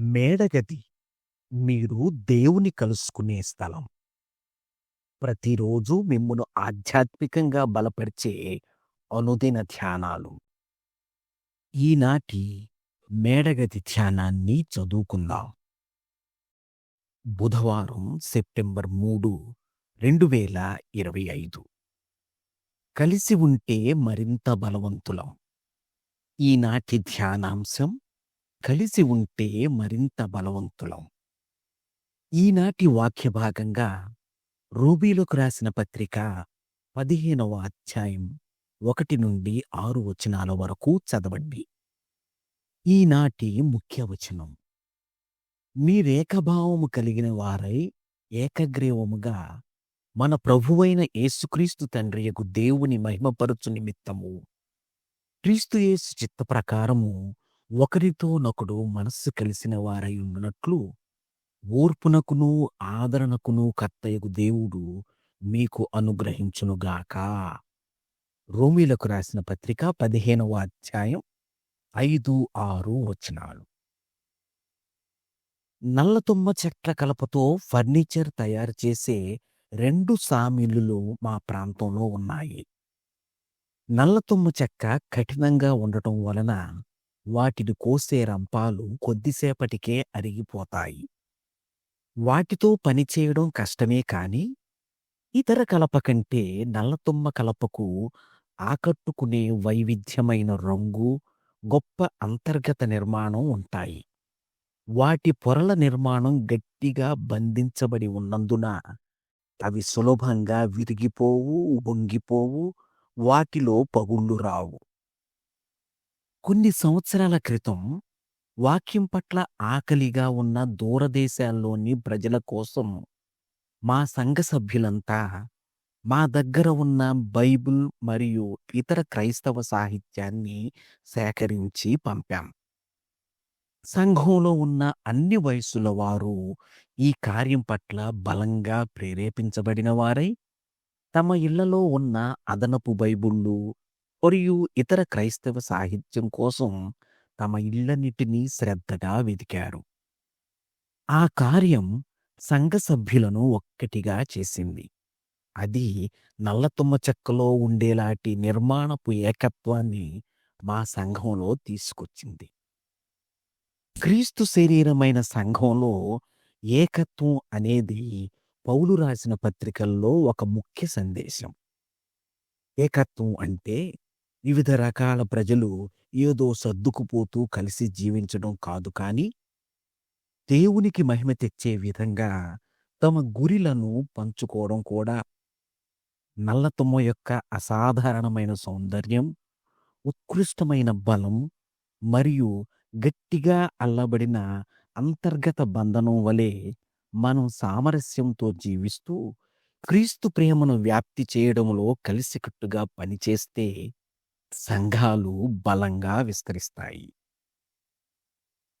మేడగది మీరు దేవుని కలుసుకునే స్థలం. ప్రతిరోజు మిమ్మును ఆధ్యాత్మికంగా బలపరిచే అనుదిన ధ్యానాలు. ఈనాటి మేడగది ధ్యానాన్ని చదువుకుందాం. బుధవారం సెప్టెంబర్ మూడు రెండు వేల ఇరవై ఐదు కలిసి ఉంటే మరింత బలవంతులం. ఈనాటి ధ్యానాంశం కలిసి ఉంటే మరింత బలవంతులం. ఈనాటి వాక్య భాగంగా రూబీలకు రాసిన పత్రిక పదిహేనవ అధ్యాయం ఒకటి నుండి ఆరు వచనాల వరకు చదవండి. ఈనాటి ముఖ్య వచనం మీరేకభావము కలిగిన వారై ఏకగ్రీవముగా మన ప్రభువైన యేసుక్రీస్తు తండ్రియకు దేవుని మహిమపరచు నిమిత్తము క్రీస్తు యేసు చిత్త ప్రకారము ఒకరితోనొకడు మనస్సు కలిసిన వారై ఉండునట్లు ఓర్పునకును ఆదరణకును కర్తయ్యకు దేవుడు మీకు అనుగ్రహించునుగాక రోమీలకు రాసిన పత్రిక పదిహేనవ అధ్యాయం ఐదు ఆరు వచనాలు. నల్లతుమ్మ చెట్ల కలపతో ఫర్నిచర్ తయారు చేసే రెండు సామిల్లులు మా ప్రాంతంలో ఉన్నాయి. నల్లతుమ్మ చెక్క కఠినంగా ఉండటం వలన వాటిని కోసే రంపాలు కొద్దిసేపటికే అరిగిపోతాయి. వాటితో పనిచేయడం కష్టమే కాని ఇతర కలప కంటే నల్లతుమ్మ కలపకు ఆకట్టుకునే వైవిధ్యమైన రంగు గొప్ప అంతర్గత నిర్మాణం ఉంటాయి. వాటి పొరల నిర్మాణం గట్టిగా బంధించబడి ఉన్నందున అవి సులభంగా విరిగిపోవు వంగిపోవు వాటిలో పగుళ్ళు రావు. కొన్ని సంవత్సరాల క్రితం వాక్యం పట్ల ఆకలిగా ఉన్న దూరదేశాల్లోని ప్రజల కోసం మా సంఘ సభ్యులంతా మా దగ్గర ఉన్న బైబిల్ మరియు ఇతర క్రైస్తవ సాహిత్యాన్ని సేకరించి పంపాం. సంఘంలో ఉన్న అన్ని వయసుల వారు ఈ కార్యం పట్ల బలంగా ప్రేరేపించబడిన వారై తమ ఇళ్ళలో ఉన్న అదనపు బైబిళ్ళు మరియు ఇతర క్రైస్తవ సాహిత్యం కోసం తమ ఇళ్ళన్నిటినీ శ్రద్ధగా వెతికారు. ఆ కార్యం సంఘ సభ్యులను ఒక్కటిగా చేసింది. అది నల్లతుమ్మ చెక్కలో ఉండేలాంటి నిర్మాణపు ఏకత్వాన్ని మా సంఘంలో తీసుకొచ్చింది. క్రీస్తు శరీరమైన సంఘంలో ఏకత్వం అనేది పౌలు రాసిన పత్రికల్లో ఒక ముఖ్య సందేశం. ఏకత్వం అంటే వివిధ రకాల ప్రజలు ఏదో సర్దుకుపోతూ కలిసి జీవించడం కాదు కానీ దేవునికి మహిమ తెచ్చే విధంగా తమ గురిలను పంచుకోవడం కూడా నల్లతుమ్మ యొక్క అసాధారణమైన సౌందర్యం ఉత్కృష్టమైన బలం మరియు గట్టిగా అల్లబడిన అంతర్గత బంధనం వలె మనం సామరస్యంతో జీవిస్తూ క్రీస్తు ప్రేమను వ్యాప్తి చేయడంలో కలిసికట్టుగా పనిచేస్తే సంఘాలు బలంగా విస్తరిస్తాయి.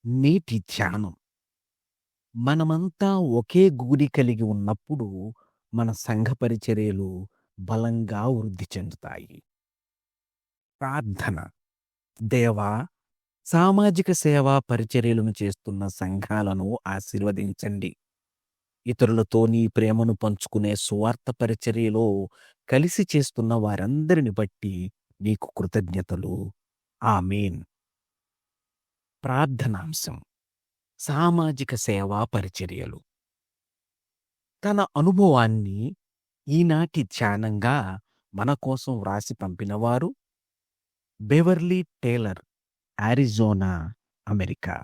నేటి ధ్యానం. మనమంతా ఒకే గూడి కలిగి ఉన్నప్పుడు మన సంఘ పరిచర్యలు బలంగా వృద్ధి చెందుతాయి. ప్రార్థన. దేవా సామాజిక సేవా పరిచర్యలను చేస్తున్న సంఘాలను ఆశీర్వదించండి. ఇతరులతో నీ ప్రేమను పంచుకునే సువార్త పరిచర్యలో కలిసి చేస్తున్న వారందరిని బట్టి నీకు కృతజ్ఞతలు. ఆమెన్. ప్రార్థనాంశం. సామాజిక సేవా పరిచర్యలు. తన అనుభవాన్ని ఈనాటి ధ్యానంగా మన కోసం వ్రాసి పంపినవారు బెవర్లీ టేలర్ ఆరిజోనా అమెరికా.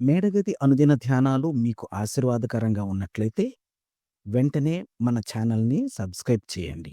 మేడగది అనుదిన ధ్యానాలు మీకు ఆశీర్వాదకరంగా ఉన్నట్లయితే వెంటనే మన ఛానల్ని సబ్స్క్రైబ్ చేయండి.